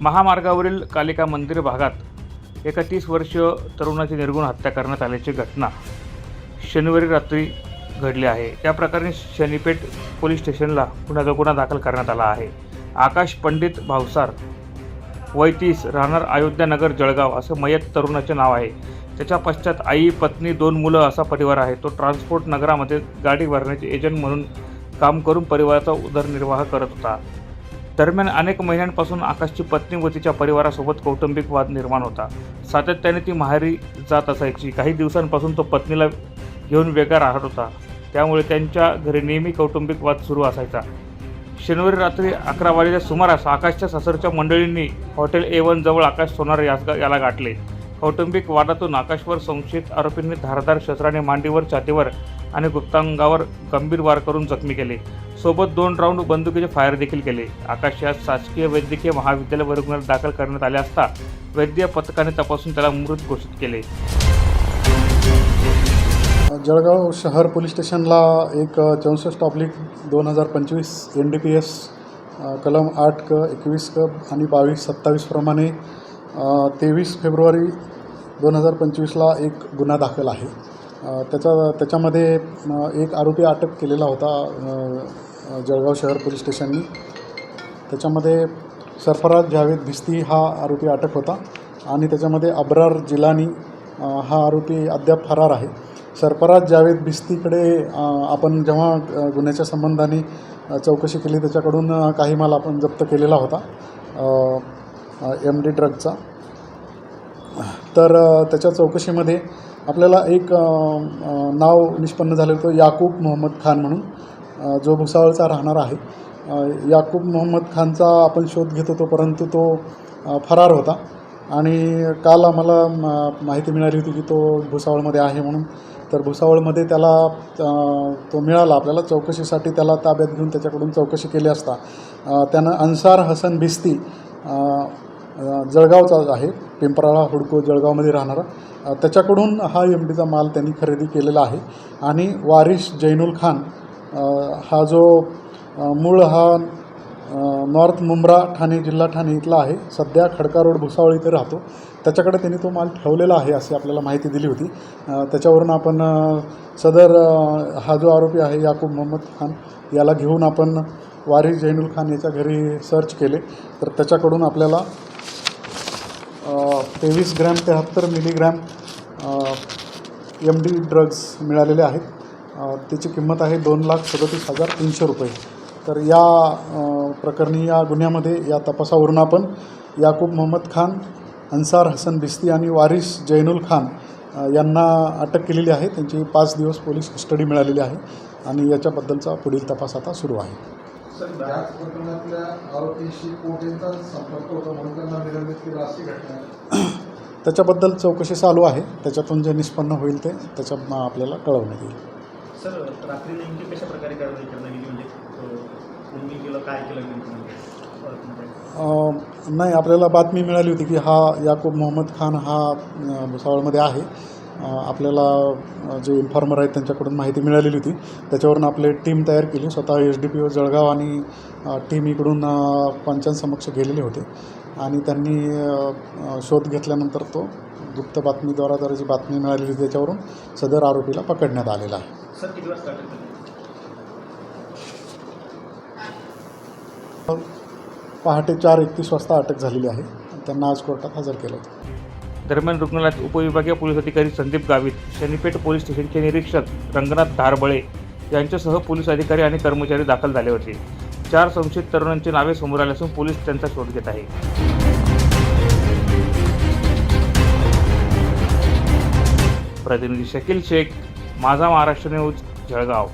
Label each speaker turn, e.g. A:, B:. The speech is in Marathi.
A: महामार्गावरील कालिका मंदिर भागात एका तीस वर्षीय तरुणाची निर्गुण हत्या करण्यात आल्याची घटना शनिवारी रात्री घडली आहे. त्या प्रकरणी शनीपेठ पोलीस स्टेशनला गुन्हा गुन्हा दाखल करण्यात आला आहे. आकाश पंडित भावसार वय तीस राहणार अयोध्यानगर जळगाव असं मयत तरुणाचे नाव आहे. त्याच्या पश्चात आई पत्नी दोन मुलं असा परिवार आहे. तो ट्रान्सपोर्ट नगरामध्ये गाडी भरण्याचे एजंट म्हणून काम करून परिवाराचा उदरनिर्वाह करत होता. दरम्यान अनेक महिन्यांपासून आकाशची पत्नी व तिच्या परिवारासोबत कौटुंबिक वाद निर्माण होता. सातत्याने ती माहेरी जात असायची. काही दिवसांपासून तो पत्नीला घेऊन वेगळा राहत होता. त्यामुळे त्यांच्या घरी नेहमी कौटुंबिक वाद सुरू असायचा. शनिवारी रात्री अकरा वाजेच्या सुमारास आकाशच्या सासरच्या मंडळींनी हॉटेल ए वन जवळ आकाश सोनार यास याला गाठले. कौटुंबिक वादातून आकाशवर संशयित आरोपींनी धारदार शस्त्राने मांडीवर छातीवर आणि गुप्तांगावर गंभीर वार करून जखमी केले. सोबत दोन राऊंड बंदुकीचे फायर देखील केले. आकाश यास शासकीय वैद्यकीय महाविद्यालय रुग्णालयात दाखल करण्यात आले असता वैद्य पथकाने तपासून त्याला मृत घोषित केले.
B: जळगाव शहर पोलीस स्टेशनला एक चौसष्ट ऑब्लिक दोन हजार पंचवीस एन डी पी एस कलम आठ क एकवीस क आणि बावीस सत्तावीसप्रमाणे तेवीस फेब्रुवारी दोन हजार पंचवीसला एक गुन्हा दाखल आहे. त्याचा त्याच्यामध्ये एक आरोपी अटक केलेला होता जळगाव शहर पोलीस स्टेशननी. त्याच्यामध्ये सरफराज जावेद भिस्ती हा आरोपी अटक होता आणि त्याच्यामध्ये अब्रार जिलानी हा आरोपी अद्याप फरार आहे. सरफराज जावेद भिस्तीकडे आपण जेव्हा गुन्ह्याच्या संबंधाने चौकशी केली त्याच्याकडून काही माल आपण जप्त केलेला होता एम डी ड्रगचा तर त्याच्या चौकशीमध्ये आपल्याला एक नाव निष्पन्न झालं होतं याकूब मोहम्मद खान म्हणून. जो भुसावळचा राहणार आहे याकूब मोहम्मद खानचा आपण शोध घेत होतो परंतु तो फरार होता. आणि काल आम्हाला माहिती मिळाली होती की तो भुसावळमध्ये आहे म्हणून. तर भुसावळमध्ये त्याला तो मिळाला. आपल्याला चौकशीसाठी त्याला ताब्यात घेऊन त्याच्याकडून चौकशी केली असता. त्यानं अन्सार हसन भिस्ती जळगावचा आहे पिंपराळा हुडको जळगावमध्ये राहणारा. त्याच्याकडून हा एम डीचा माल त्यांनी खरेदी केलेला आहे. आणि वारिश जैनुल खान हा जो मूळ हा नॉर्थ मुंब्रा ठाणे जिल्हा ठाणे इथला आहे. सध्या खडका रोड भुसावळ इथे राहतो. त्याच्याकडे त्यांनी तो माल ठेवलेला आहे अशी आपल्याला माहिती दिली होती. त्याच्यावरून आपण सदर हा जो आरोपी आहे याकूब मोहम्मद खान याला घेऊन आपण वारी जैनुल खान याच्या घरी सर्च केले. तर त्याच्याकडून आपल्याला तेवीस ग्रॅम तेहत्तर मिलीग्रॅम एम डी ड्रग्ज मिळालेले आहेत. त्याची किंमत आहे दोन लाख सदतीस हजार तीनशे रुपये. तर या प्रकरणी या गुन्ह्यामध्ये या तपासावरून आपण याकूब मोहम्मद खान अन्सार हसन बिस्ती आणि वारिस जैनुल खान यांना अटक केलेली आहे. त्यांची पाच दिवस पोलीस कस्टडी मिळालेली आहे आणि याच्याबद्दलचा पुढील तपास आता सुरू आहे. त्याच्याबद्दल चौकशी चालू आहे. त्याच्यातून जे निष्पन्न होईल ते त्याच्या आपल्याला कळवण्यात येईल.
C: सर रात्री नेमकी कशा प्रकारे कारवाई करण्यात गेली म्हणजे कोणी केलं काय केलं नेमकं?
B: नाही आपल्याला बातमी मिळाली होती की हा याकूब मोहम्मद खान हा भुसावळमध्ये आहे. आपल्याला जे इन्फॉर्मर आहेत त्यांच्याकडून माहिती मिळालेली होती. त्याच्यावरून आपले टीम तयार केली. स्वतः S D P O Jalgaon आणि टीम इकडून पंचांसमक्ष गेलेले होते. आणि त्यांनी शोध घेतल्यानंतर तो गुप्त बातमीद्वारा जरा जी बातमी मिळालेली त्याच्यावरून सदर आरोपीला पकडण्यात आलेला आहे. पहाटे चार एकतीस वाजता अटक झालेली आहे. त्यांना आज कोर्टात हजर केलं होतं.
A: दरम्यान रुग्णालयात उपविभागीय पोलीस अधिकारी संदीप गावित शनीपेठ पोलीस स्टेशनचे निरीक्षक रंगनाथ धारबळे यांच्यासह पोलीस अधिकारी आणि कर्मचारी दाखल झाले होते. चार संशयित तरुणांची नावे समोर आली असून पोलीस त्यांचा शोध घेत आहे. प्रतिनिधी शकील शेख माझा महाराष्ट्र न्यूज जळगाव.